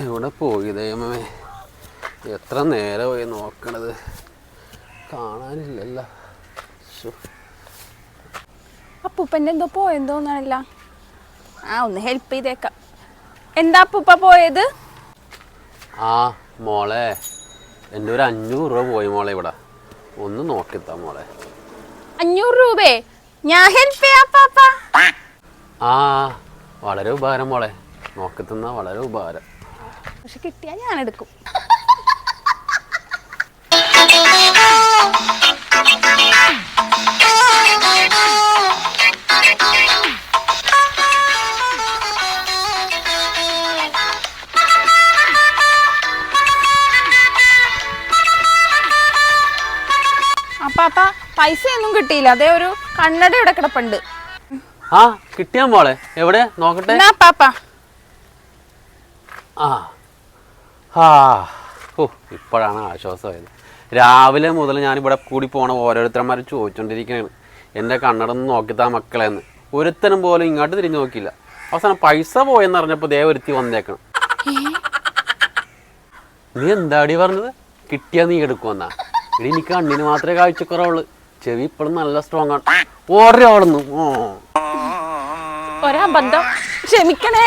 എവിടെ പോയി ദൈവമേ? എത്ര നേരമായി നോക്കണത്? കാണാനില്ലല്ലോ. അപ്പൂപ്പന്റെ എന്തോ പോയെന്ന് തോന്നണില്ല. ആ ഒന്ന് ഹെൽപ്പ് ചെയ്തേക്കാം. എന്താ അപ്പൂപ്പ പോയത്? ആ മോളെ എന്റെ ഒരു അഞ്ഞൂറ് രൂപ പോയി മോളെ ഇവിടെ. ഒന്ന് നോക്കിത്താ മോളെ. അഞ്ഞൂറ് രൂപേ? ഞാൻ ഹെൽപ്പ് ചെയ്യാം പാപ്പ ആ വളരെ ഉപകാരം മോളെ. നോക്കത്തുന്ന വളരെ ഉപകാരം. പക്ഷെ കിട്ടിയാൽ ഞാൻ എടുക്കും അപ്പാപ്പ പൈസ ഒന്നും കിട്ടിയില്ല. അതേ ഒരു കണ്ണട ഇവിടെ കിടപ്പുണ്ട്. ആ കിട്ടിയാ മോളെ. എവിടെ? നോക്കട്ടെ. പാപ്പ? ആ. ആ ഓ ഇപ്പോഴാണ് ആശ്വാസമായത്. രാവിലെ മുതൽ ഞാനിവിടെ കൂടി പോണ ഓരോരുത്തരന്മാർ ചോദിച്ചുകൊണ്ടിരിക്കുകയാണ് എന്റെ കണ്ണടന്ന് നോക്കിത്താ മക്കളെന്ന്. ഒരുത്തനും പോലും ഇങ്ങോട്ട് തിരിഞ്ഞു നോക്കിയില്ല. അവസാനം പൈസ പോയെന്ന് അറിഞ്ഞപ്പോൾ ദേ ഒരുത്തി വന്നേക്കണം. നീ എന്താടി പറഞ്ഞത്? കിട്ടിയാ നീ എടുക്കുമെന്നാ ഇനി എനിക്ക് കണ്ണിന് മാത്രമേ കാഴ്ചക്കുറവുള്ളൂ. ചെവി ഇപ്പോഴും നല്ല സ്ട്രോങ് ആണ്. ഓരോ ഓടുന്നു ഓ. ബന്ധം. ക്ഷമിക്കണേ.